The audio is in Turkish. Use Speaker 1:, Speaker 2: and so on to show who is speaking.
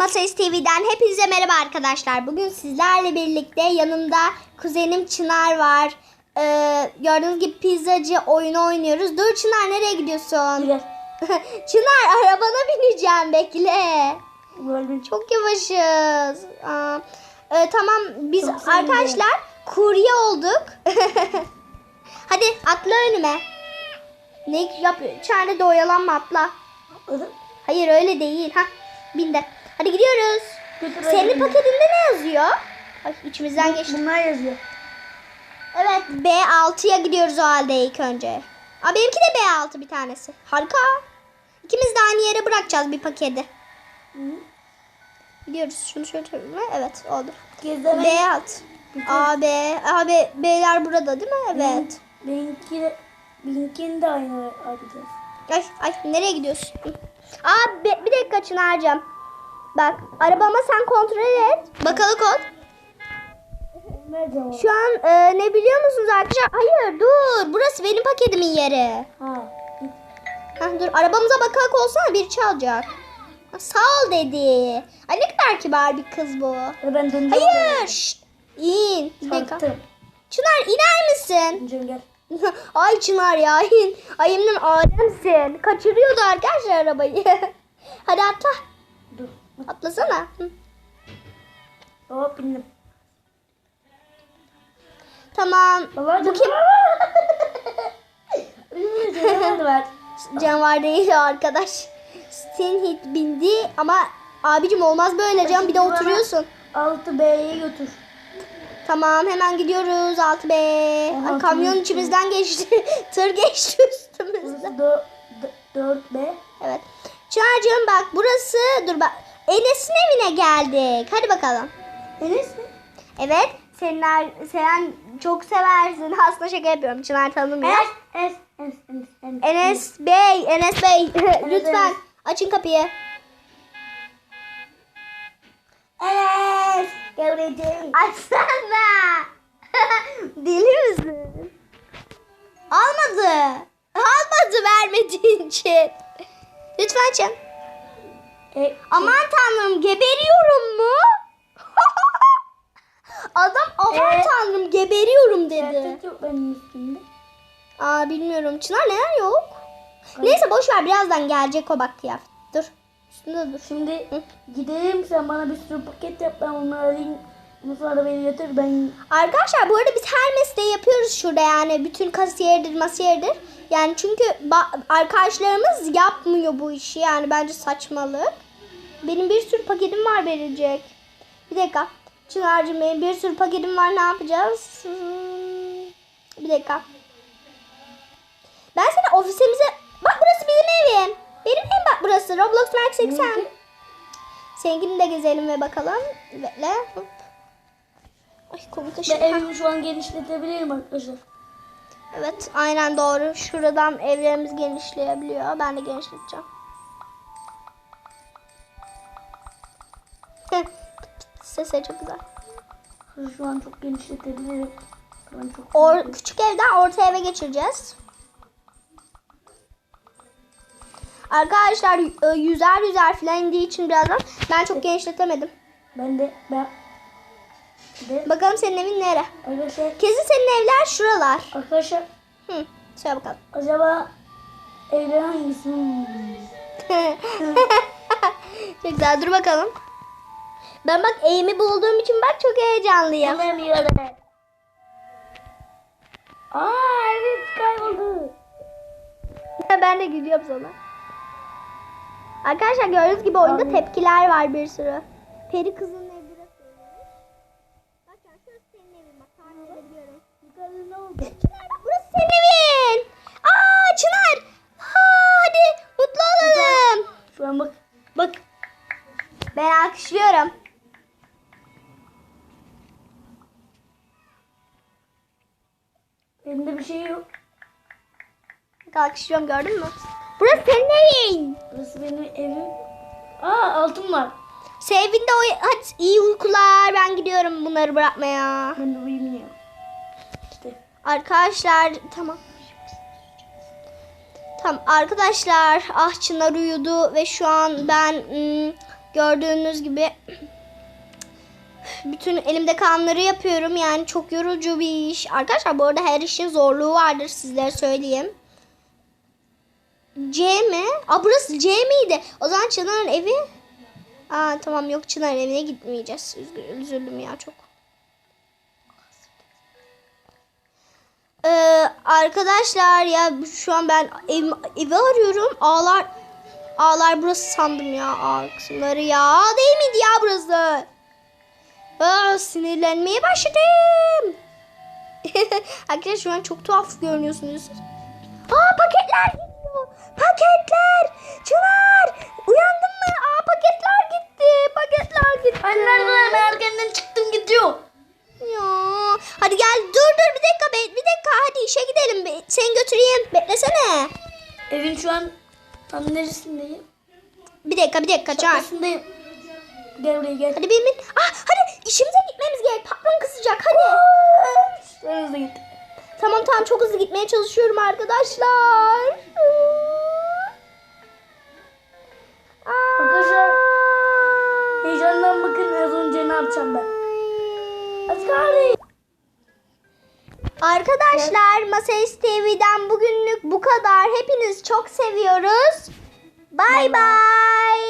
Speaker 1: Masayız TV'den hepinize merhaba arkadaşlar. Bugün sizlerle birlikte yanımda kuzenim Çınar var. Ee, gördüğünüz gibi pizzacı oyunu oynuyoruz. Dur Çınar nereye gidiyorsun? Çınar arabana bineceğim bekle.
Speaker 2: Gördün.
Speaker 1: Çok yavaşız. Aa, e, tamam biz
Speaker 2: Çok sevindim.
Speaker 1: arkadaşlar kurye olduk. Hadi atla önüme. Ne yapıyor? İçeride de oyalanma atla. Hayır öyle değil. Ha bin de. Hadi gidiyoruz.
Speaker 2: Götür
Speaker 1: Senin paketinde ne yazıyor? Ay içimizden geçti.
Speaker 2: Bunlar yazıyor.
Speaker 1: Evet B6'ya gidiyoruz o halde ilk önce. Aa, benimki de B6 bir tanesi. Harika. İkimiz de aynı yere bırakacağız bir paketi. Gidiyoruz. Şunu şöyle çevirme. Evet oldu.
Speaker 2: Gezleme.
Speaker 1: B6. A, B. Abi B'ler burada değil mi? Evet.
Speaker 2: Benimki benimkini de aynı yapacağız.
Speaker 1: Ay, ay nereye gidiyorsun? Aa bir dakika Çınar'cığım. Bak arabama sen kontrol et. Bakalım kod. Şu an e, ne biliyor musunuz arkadaşlar? Hayır dur. Burası benim paketimin yeri.
Speaker 2: Ha.
Speaker 1: Hah, dur arabamıza bakalım olsana biri çalacak. Ha, Sağ ol dedi. Ay ne kadar kibar bir kız bu.
Speaker 2: Ve ben.
Speaker 1: Hayır. şşt, İn. Bir dakika.
Speaker 2: Kalktım.
Speaker 1: Çınar iner misin?
Speaker 2: Döneceğim gel.
Speaker 1: Ay Çınar ya in. Ay eminim alemsin. Kaçırıyordu arkadaşlar arabayı. Hadi atla. Atlasana. Hı.
Speaker 2: Hop bindim.
Speaker 1: Tamam.
Speaker 2: Babacım.
Speaker 1: Bu kim?
Speaker 2: Canavar var.
Speaker 1: Canavar değil arkadaş. Sinhit bindi ama abicim olmaz böyle can bir de oturuyorsun.
Speaker 2: 6B'ye götür.
Speaker 1: Tamam hemen gidiyoruz 6B.
Speaker 2: Aha,
Speaker 1: Ay, kamyon içimizden geçti. Tır geçti üstümüzden.
Speaker 2: Burası 4B.
Speaker 1: Evet. Çınar'cığım bak burası dur bak. Enes'in evine geldik. Hadi bakalım.
Speaker 2: Enes mi?
Speaker 1: Evet. Senler, sen çok seversin. Aslında şaka yapıyorum. Çınar tanımıyor.
Speaker 2: Enes. Enes. Enes. Enes. Enes.
Speaker 1: Enes Bey, Enes Bey lütfen
Speaker 2: Enes.
Speaker 1: açın kapıyı.
Speaker 2: Enes. Gel buraya Cenk.
Speaker 1: Açsana. Deli misin? Almadı. Almadı vermediğin için. Lütfen açın.
Speaker 2: E,
Speaker 1: Aman tanrım geberiyorum mu? Adam aman
Speaker 2: Ee?
Speaker 1: tanrım geberiyorum dedi.
Speaker 2: Yok benim üstümde.
Speaker 1: Aa bilmiyorum. Çınar neden yok? Neyse boş ver birazdan gelecek o bak kıyafet. Dur. Üstünde dur.
Speaker 2: Şimdi gidelim sen bana bir sürü paket yap ben onları alayım. Sonra beni götür ben
Speaker 1: Arkadaşlar bu arada biz her mesleği yapıyoruz şurada yani. Bütün kasiyerdir, masiyerdir. Yani çünkü arkadaşlarımız yapmıyor bu işi. Yani bence saçmalık. Benim bir sürü paketim var verecek. Bir dakika. Çınar'cığım benim bir sürü paketim var. Ne yapacağız? Hmm, Bir dakika. Ben seni ofisimize... Bak burası benim evim. Benim evim bak burası. Roblox Mark 80. Seninkini de gezelim ve bakalım. Bekle. Hop. Ay komik
Speaker 2: ben
Speaker 1: ışık.
Speaker 2: evimi şu an genişletebilirim arkadaşlar.
Speaker 1: Evet aynen doğru. Şuradan evlerimiz genişleyebiliyor. Ben de genişleteceğim. Sesi çok güzel.
Speaker 2: Şu an çok genişletebilirim. Çok
Speaker 1: Or küçük evden orta eve geçireceğiz. Arkadaşlar e, yüzer yüzer falan indiği için birazdan ben çok genişletemedim.
Speaker 2: ben de ben de
Speaker 1: Bakalım senin evin nere?
Speaker 2: arkadaşlar
Speaker 1: Kesin senin evler şuralar.
Speaker 2: arkadaşlar
Speaker 1: Hı, söyle bakalım.
Speaker 2: acaba evde hangisi?
Speaker 1: Çok güzel dur bakalım. Ben bak eğimi bulduğum için bak çok heyecanlıyım.
Speaker 2: Bulamıyorum. Aa evet kayboldu.
Speaker 1: ben de gülüyorum sana. Arkadaşlar gördüğünüz gibi oyunda
Speaker 2: Abi.
Speaker 1: tepkiler var bir sürü. Peri kızın bak burası senin evin. Aa Çınar. Aa, hadi mutlu olalım.
Speaker 2: Şu an bak. Bak.
Speaker 1: Ben alkışlıyorum.
Speaker 2: Elimde bir şey yok.
Speaker 1: Alkışlıyorum gördün mü? Burası senin evin.
Speaker 2: Burası benim evim. Aa altın var.
Speaker 1: Sevinde o hadi iyi uykular. Ben gidiyorum bunları bırakmaya.
Speaker 2: Ben de uyumuyorum.
Speaker 1: Arkadaşlar tamam. Tamam arkadaşlar ah Çınar uyudu ve şu an ben ım, Gördüğünüz gibi bütün elimde kalanları yapıyorum. Yani çok yorucu bir iş. Arkadaşlar bu arada her işin zorluğu vardır sizlere söyleyeyim. C mi? Aa burası C miydi? O zaman Çınar'ın evi. Aa tamam yok Çınar'ın evine gitmeyeceğiz. Üzgün, üzüldüm ya çok. Arkadaşlar ya şu an ben ev, evi arıyorum. Ağlar ağlar burası sandım ya. Ağ kısımları ya. Değil miydi ya burası? Aa, sinirlenmeye başladım. Arkadaşlar şu an çok tuhaf görünüyorsunuz. Aa paketler gidiyor. Paketler. Çınar.
Speaker 2: Evin şu an tam neresindeyim?
Speaker 1: Bir dakika bir dakika Çınar.
Speaker 2: Şapkasındayım. Gel buraya gel.
Speaker 1: Hadi min. Ah hadi işimize gitmemiz gerek. Patron kızacak hadi.
Speaker 2: Sen hızlı git.
Speaker 1: Tamam tamam çok hızlı gitmeye çalışıyorum arkadaşlar.
Speaker 2: Arkadaşlar heyecandan bakın az önce ne yapacağım ben. Asgari.
Speaker 1: Arkadaşlar Masaüs TV'den bugünlük bu kadar. Hepiniz çok seviyoruz. Bay bay.